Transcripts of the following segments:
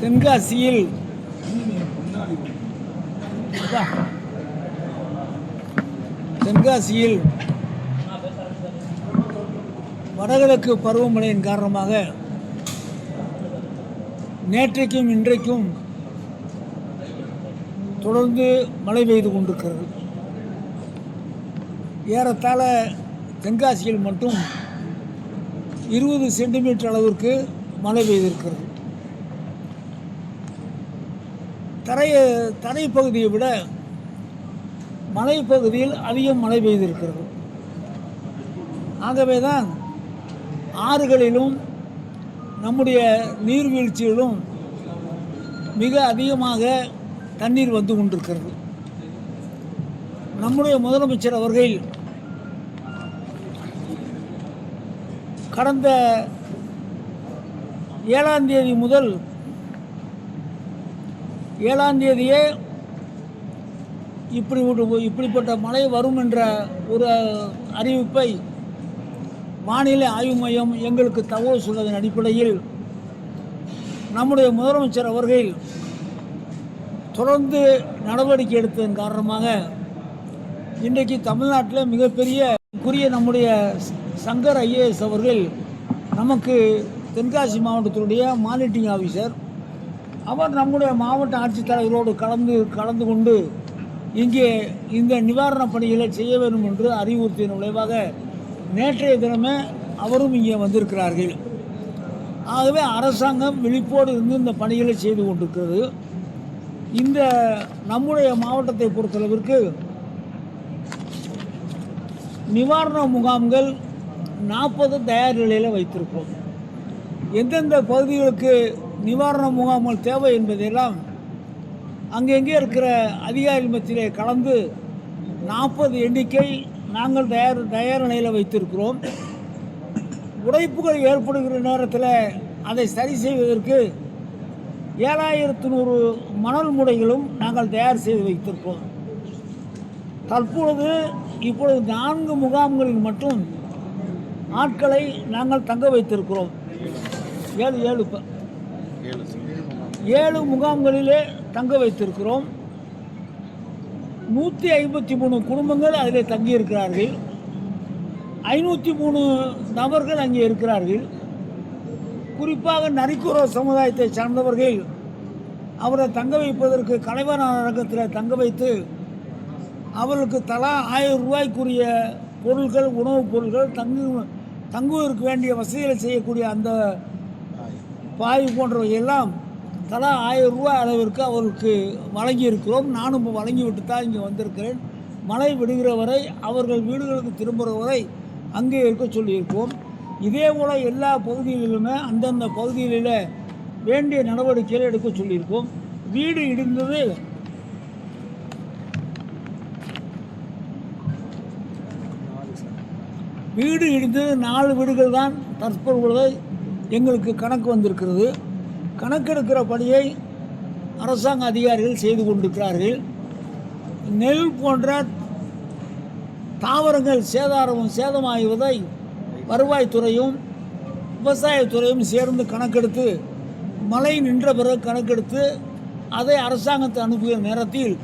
தென்காசியில் தென்காசியில் வடகிழக்கு பருவமழையின் காரணமாக நேற்றைக்கும் இன்றைக்கும் தொடர்ந்து மழை பெய்து கொண்டிருக்கிறது. ஏறத்தாழ தென்காசியில் மட்டும் இருபது சென்டிமீட்டர் அளவிற்கு மழை பெய்திருக்கிறது. தரைய தரைப்பகுதியை விட மலைப்பகுதியில் அதிகம் மழை பெய்திருக்கிறது. ஆகவே தான் ஆறுகளிலும் நம்முடைய நீர்வீழ்ச்சிகளும் மிக அதிகமாக தண்ணீர் வந்து கொண்டிருக்கிறது. நம்முடைய முதலமைச்சர் அவர்கள் கடந்த ஏழாம் தேதி முதல் ஏழாம் தேதியே இப்படி இப்படிப்பட்ட மழை வரும் என்ற ஒரு அறிவிப்பை வானிலை ஆய்வு மையம் எங்களுக்கு தகவல் சொன்னதன் அடிப்படையில் நம்முடைய முதலமைச்சர் அவர்கள் தொடர்ந்து நடவடிக்கை எடுத்ததன் காரணமாக இன்றைக்கு தமிழ்நாட்டில் மிகப்பெரிய குறிய நம்முடைய சங்கர் ஐஏஎஸ் அவர்கள் நமக்கு தென்காசி மாவட்டத்தினுடைய மானிட்டிங் ஆஃபீஸர் அவர் நம்முடைய மாவட்ட ஆட்சித்தலைவரோடு கலந்து கலந்து கொண்டு இங்கே இந்த நிவாரணப் பணிகளை செய்ய வேண்டும் என்று அறிவுறுத்திய விளைவாக நேற்றைய தினமே அவரும் இங்கே வந்திருக்கிறார்கள். ஆகவே அரசாங்கம் விழிப்போடு இருந்து இந்த பணிகளை செய்து கொண்டிருக்கிறது. இந்த நம்முடைய மாவட்டத்தை பொறுத்தளவிற்கு நிவாரண முகாம்கள் நாற்பது தயார் நிலையில் வைத்திருக்கிறோம். எந்தெந்த பகுதிகளுக்கு நிவாரண முகாம்கள் தேவை என்பதையெல்லாம் அங்கெங்கே இருக்கிற அதிகாரி மத்தியிலே கலந்து நாற்பது எண்ணிக்கை நாங்கள் தயார் தயார் நிலையில் வைத்திருக்கிறோம். உடைப்புகள் ஏற்படுகிற நேரத்தில் அதை சரி செய்வதற்கு ஏழாயிரத்து நூறு மணல் முடைகளும் நாங்கள் தயார் செய்து வைத்திருக்கிறோம் தற்பொழுது இப்பொழுது நான்கு முகாம்களில் மட்டும் ஆட்களை நாங்கள் தங்க வைத்திருக்கிறோம். ஏழு ஏழு இப்போ ஏழு முகாம்களிலே தங்க வைத்திருக்கிறோம். நூற்றி ஐம்பத்தி மூணு குடும்பங்கள் அதில் தங்கியிருக்கிறார்கள். ஐநூற்றி மூணு நபர்கள் அங்கே இருக்கிறார்கள். குறிப்பாக நரிக்குறோ சமுதாயத்தை சார்ந்தவர்கள் அவரை தங்க வைப்பதற்கு கலைவாண அரங்கத்தில் தங்க வைத்து அவர்களுக்கு தலா ஆயிரம் ரூபாய்க்குரிய பொருட்கள் உணவுப் பொருட்கள் தங்கு தங்குவதற்கு வேண்டிய வசதிகளை செய்யக்கூடிய அந்த பாய் போன்றவை எல்லாம் தலா ஆயிரம் ரூபாய் அளவிற்கு அவருக்கு வழங்கி இருக்கிறோம் நானும் இப்போ வழங்கிவிட்டு தான் இங்கே வந்திருக்கிறேன். மழை விடுகிற வரை அவர்கள் வீடுகளுக்கு திரும்புகிற வரை அங்கே இருக்க சொல்லியிருக்கோம் இதே போல் எல்லா பகுதிகளிலுமே அந்தந்த பகுதிகளில் வேண்டிய நடவடிக்கைகள் எடுக்க சொல்லியிருக்கோம் வீடு இடிந்தது. வீடு இடிந்தது. நாலு வீடுகள் தான் தற்பொழுது எங்களுக்கு கணக்கு வந்திருக்கிறது. கணக்கெடுக்கிற பணியை அரசாங்க அதிகாரிகள் செய்து கொண்டிருக்கிறார்கள். நெல் போன்ற தாவரங்கள் சேதாரமும் சேதமாகுவதை வருவாய்த்துறையும் விவசாயத்துறையும் சேர்ந்து கணக்கெடுத்து மழை நின்ற பிறகு கணக்கெடுத்து அதை அரசாங்கத்தை அனுப்பிய நேரத்தில்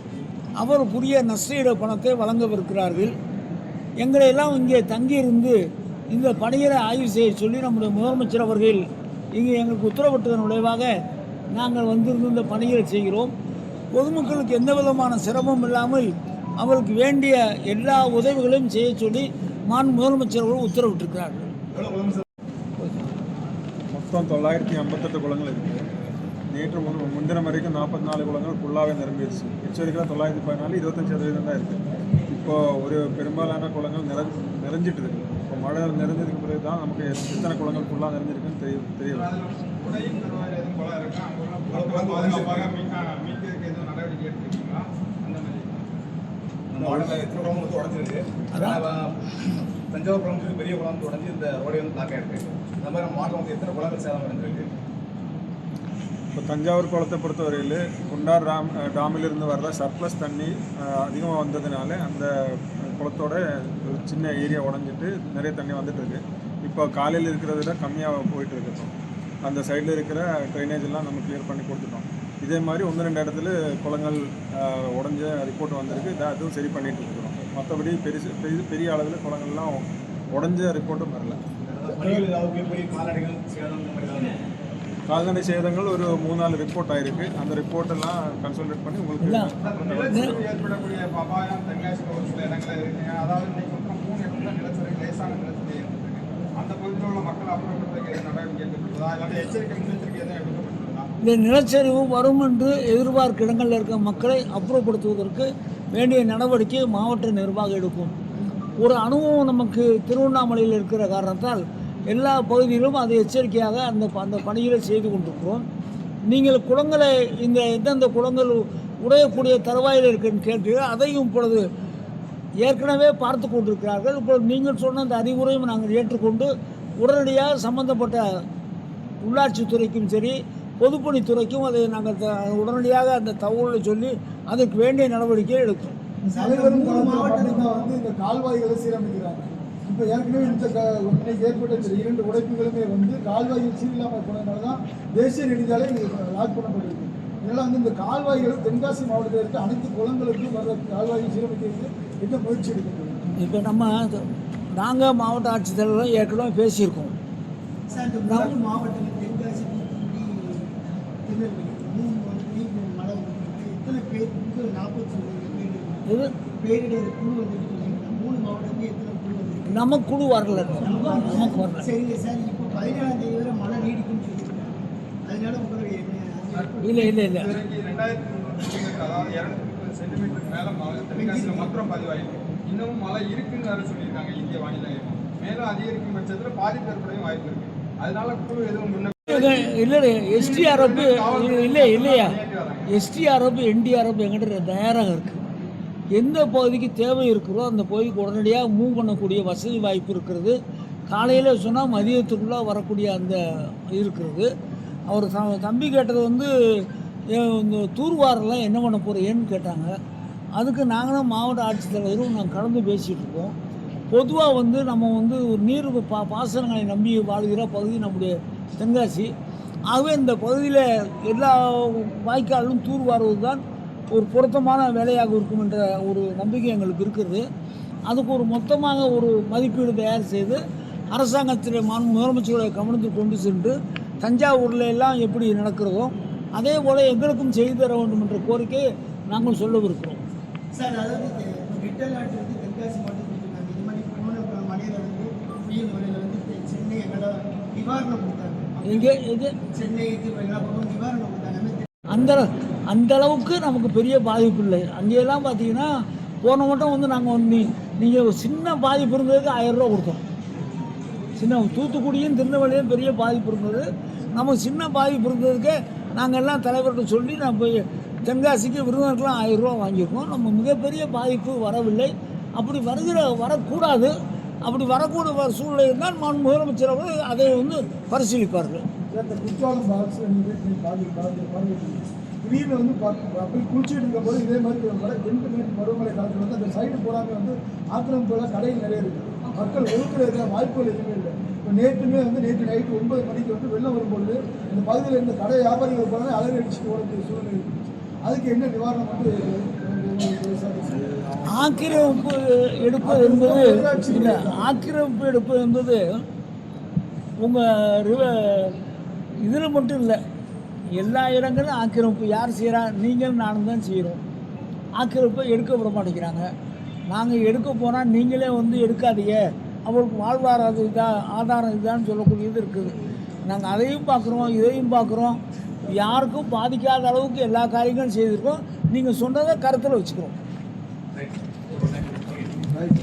அவர் புதிய நஷ்டீட பணத்தை வழங்கவிருக்கிறார்கள். எங்களையெல்லாம் இங்கே தங்கியிருந்து இந்த பணிகளை ஆய்வு செய்ய சொல்லி நம்முடைய முதலமைச்சர் அவர்கள் இங்கே எங்களுக்கு உத்தரவிட்டதன் விளைவாக நாங்கள் வந்திருந்து இந்த பணிகளை செய்கிறோம். பொதுமக்களுக்கு எந்த விதமான சிரமம் இல்லாமல் அவருக்கு வேண்டிய எல்லா உதவிகளையும் செய்ய சொல்லி மான் முதலமைச்சர் அவர்கள் உத்தரவிட்டிருக்கிறார்கள். மொத்தம் தொள்ளாயிரத்தி ஐம்பத்தெட்டு குளங்கள் இருக்குது நேற்று முன் முன்தினம் வரைக்கும் நாற்பத்தி நாலு குளங்கள் ஃபுல்லாகவே நிரம்பிடுச்சு. எச்சரிக்கையில் தொள்ளாயிரத்தி பதினாலு இருபத்தஞ்சி சதவீதம் தான் இருக்குது இப்போ ஒரு பெரும்பாலான குளங்கள் நிறை நிறைஞ்சிட்டு இருக்கு இப்போ மழை நிறைஞ்சதுக்கு பிறகு தான் நமக்கு எத்தனை குளங்கள் ஃபுல்லாக நிறைஞ்சிருக்குன்னு தெரிய தெரிய எத்தனை தஞ்சாவூர் குளம் பெரிய குளம் வந்து உடஞ்சி இந்த ரோடே வந்து பிளாக் ஆயிருக்கு. அந்த மாதிரி நம்ம மாவட்டம் வந்து எத்தனை குளங்கள் சேதம் அடைஞ்சிருக்கு? இப்போ தஞ்சாவூர் குளத்தை பொறுத்தவரையில் குண்டார் டாம் டாமிலிருந்து வர்ற சர்ப்ளஸ் தண்ணி அதிகமாக வந்ததுனால அந்த குளத்தோட ஒரு சின்ன ஏரியா உடஞ்சிட்டு நிறைய தண்ணி வந்துட்டுருக்கு. இப்போ காலையில் இருக்கிறத விட கம்மியாக போயிட்டுருக்கு இப்போ. அந்த சைடில் இருக்கிற ட்ரைனேஜ் எல்லாம் நம்ம கிளியர் பண்ணி கொடுத்துட்டோம். இதே மாதிரி ஒன்று ரெண்டு இடத்துல குளங்கள் உடஞ்ச ரிப்போர்ட் வந்திருக்கு. இதை அதுவும் சரி பண்ணிட்டு இருக்கிறோம். மற்றபடி பெருசு பெரிய பெரிய அளவில் குளங்கள்லாம் உடஞ்ச ரிப்போர்ட்டும் வரல. கால்நடை சேதங்கள் ஒரு மூணு நாலு ரிப்போர்ட் ஆயிருக்கு. அந்த ரிப்போர்ட் எல்லாம் கன்சல்டேட் பண்ணி உங்களுக்கு ஏற்படக்கூடிய அபாயம் தென்காசியில் ஒரு சில இடங்களில் இருக்குங்க அதாவது இன்னைக்கு மொத்தம் மூணு இடத்துல நிலச்சரிவு லேசான நிலச்சரிவு ஏற்பட்டிருக்கு. அந்த பகுதியில் உள்ள மக்கள் அப்புறப்படுத்துறதுக்கு நடவடிக்கை எடுக்கப்பட்டுள்ளதா இல்லாட்டி எச்சரிக்கை முன்னெச்சரிக்கை எதுவும் எடுக்கப்பட்டுள்ளதா இந்த நிலச்சரிவு வரும் என்று எதிர்பார்க்க இடங்களில் இருக்க மக்களை அப்புறப்படுத்துவதற்கு வேண்டிய நடவடிக்கை மாவட்ட நிர்வாகம் எடுக்கும். ஒரு அனுபவம் நமக்கு திருவண்ணாமலையில் இருக்கிற காரணத்தால் எல்லா பகுதியிலும் அதை எச்சரிக்கையாக அந்த அந்த பணிகளை செய்து கொண்டிருக்கிறோம். நீங்கள் குளங்களை இந்த எந்தெந்த குளங்கள் உடையக்கூடிய தருவாயில் இருக்குன்னு கேட்டு அதையும் இப்பொழுது ஏற்கனவே பார்த்து கொண்டிருக்கிறார்கள். இப்பொழுது நீங்கள் சொன்ன அந்த அறிவுரையும் நாங்கள் ஏற்றுக்கொண்டு உடனடியாக சம்பந்தப்பட்ட உள்ளாட்சித்துறைக்கும் சரி பொதுப்பணித்துறைக்கும் அதை நாங்கள் த- உடனடியாக அந்த தகவலை சொல்லி அதற்கு வேண்டிய நடவடிக்கை எடுக்கிறோம். வந்து இந்த கால்வாய்களை சீரமைக்கிறாங்க இப்போ ஏற்கனவே இந்த க- இன்னைக்கு ஏற்பட்ட இந்த இரண்டு உடைப்புகளுமே வந்து கால்வாய்கள் சீரில்லாமல் போனதுனால தான் தேசிய நெடுஞ்சாலை லாக் பண்ணப்பட்டிருக்கு. இதெல்லாம் வந்து இந்த கால்வாய்கள் தென்காசி மாவட்டத்தில் இருக்க அனைத்து குளங்களுக்கும் வர்ற கால்வாய்கள் சீரமைக்கிறதுக்கு என்ன முயற்சி எடுக்கணும் இப்போ நம்ம நாங்கள் மாவட்ட ஆட்சித்தலைவரும் ஏற்கனவே பேசியிருக்கோம். சார் இந்த மாவட்டம் தென்காசி இது பேரிடர் குழு இல்லைங்களா? மூணு மாவட்டத்தையும் எத்தனை குழு வந்துருக்கு நமக்கு குழு வரல. நமக்கு வரல. சரிங்க சார் இப்போ பதினேழாம் தேதி வரை மழை அதனால உங்களுடைய அது இல்லை இல்லை இல்லை. இதுவரைக்கும் ரெண்டாயிரத்தி முந்நூறு சென்டிமீட்டர் அதாவது இரநூத்தி முப்பது சென்டிமீட்டர் மேலே மழை தென்காசியில் மாத்திரம் பதிவாயிருக்கு. இன்னமும் மழை இருக்குன்னு வேற சொல்லியிருக்காங்க இந்திய வானிலை. மேலும் அதிகரிக்கும் பட்சத்தில் பாதிப்பு ஏற்படையும் வாய்ப்பு இருக்கு. அதனால குழு எதுவும் முன்ன இல்லை எஸ்டிஆர்எஃப் இல்லை. இல்லையா? எஸ்டிஆர்எஃப் என்டிஆர்எஃப் எங்கிட்ட தயாராக இருக்குது எந்த பகுதிக்கு தேவை இருக்கிறதோ அந்த பகுதிக்கு உடனடியாக மூவ் பண்ணக்கூடிய வசதி வாய்ப்பு இருக்கிறது. காலையில் சொன்னால் மதியத்துக்குள்ளே வரக்கூடிய அந்த இருக்கிறது அவர் த- தம்பி கேட்டது வந்து இந்த தூர்வாரெல்லாம் என்ன பண்ண போகிறேன்னு கேட்டாங்க. அதுக்கு நாங்களும் மாவட்ட ஆட்சித்தலைவரும் நாங்கள் கலந்து பேசிகிட்டு இருக்கோம். பொதுவாக வந்து நம்ம வந்து ஒரு நீர் பா பாசனங்களை நம்பி வாழ்கிற பகுதி நம்முடைய தென்காசி. ஆகவே இந்த பகுதியில் எல்லா வாய்க்காலும் தூர்வாருவது தான் ஒரு பொருத்தமான வேலையாக இருக்கும் என்ற ஒரு நம்பிக்கை எங்களுக்கு இருக்கிறது. அதுக்கு ஒரு மொத்தமாக ஒரு மதிப்பீடு தயார் செய்து அரசாங்கத்தில் மாண்பு முதலமைச்சருடைய கவனத்துக்கு கொண்டு சென்று தஞ்சாவூரில் எல்லாம் எப்படி நடக்கிறதோ அதே போல் எங்களுக்கும் செய்து தர வேண்டும் என்ற கோரிக்கையை நாங்கள் சொல்லவிருக்கிறோம். சார் அதாவது தென்காசி இது மாதிரி வந்து புயல் வந்து சென்னை எங்கெல்லாம் நிவாரணம் கொடுத்தாங்க. எங்கே எது? சென்னை நிவாரணம் கொடுத்தாங்க. அந்த அந்த அளவுக்கு நமக்கு பெரிய பாதிப்பு இல்லை. அங்கேயெல்லாம் பார்த்தீங்கன்னா போன மட்டும் வந்து நாங்கள் வந்து நீங்கள் ஒரு சின்ன பாதிப்பு இருந்ததுக்கு ஆயிரரூவா கொடுத்தோம். சின்ன தூத்துக்குடியும் திருநெல்வேலியும் பெரிய பாதிப்பு இருந்தது. நம்ம சின்ன பாதிப்பு இருந்ததுக்கு நாங்கள் எல்லாம் தலைவர்கிட்ட சொல்லி நான் போய் தென்காசிக்கு விருதுநகர்லாம் ஆயிரம் ரூபா வாங்கியிருக்கோம். நம்ம மிகப்பெரிய பாதிப்பு வரவில்லை. அப்படி வருகிற வரக்கூடாது. அப்படி வரக்கூடிய சூழ்நிலை இருந்தால் மாண்பு முதலமைச்சர் அவர்கள் அதை வந்து பரிசீலிப்பார்கள். பாதி பாதி திடீர்னு வந்து அப்படி குளிச்சுட்டு இருக்கும்போது இதே மாதிரி மழை ரெண்டு மீட்டர் பருவமழை காலத்தில் வந்து அந்த சைடு போகாம வந்து ஆக்கிரமிப்புல கடைகள் நிறைய இருக்குது மக்கள் ஒதுக்குறதுக்கு வாய்ப்புகள் எதுவுமே இல்லை. இப்போ நேற்றுமே வந்து நேற்று நைட்டு ஒன்பது மணிக்கு வந்து வெள்ளம் வரும்பொழுது இந்த பகுதியில் இருந்த கடை வியாபாரிகள் போனாலே அலறி அடிச்சுட்டு ஓடக்கூடிய சூழ்நிலை அதுக்கு என்ன நிவாரணம் வந்து ஆக்கிரமிப்பு எடுப்பது என்பது இல்லை ஆக்கிரமிப்பு எடுப்பது என்பது உங்கள் இதில் மட்டும் இல்லை எல்லா இடங்களும் ஆக்கிரமிப்பு யார் செய்கிறா நீங்கள் நானும் தான் செய்கிறோம் ஆக்கிரமிப்பை எடுக்க விட மாட்டேங்கிறாங்க. நாங்கள் எடுக்க போனால் நீங்களே வந்து எடுக்காதீங்க. அவங்களுக்கு வாழ்வாதாரம் இதா ஆதாரம் இதான்னு சொல்லக்கூடியது இருக்குது. நாங்கள் அதையும் பார்க்குறோம் இதையும் பார்க்குறோம். யாருக்கும் பாதிக்காத அளவுக்கு எல்லா காரியங்களும் செய்திருக்கோம். நீங்கள் சொன்னதை கருத்தில் வச்சுக்கிறோம். ரைட்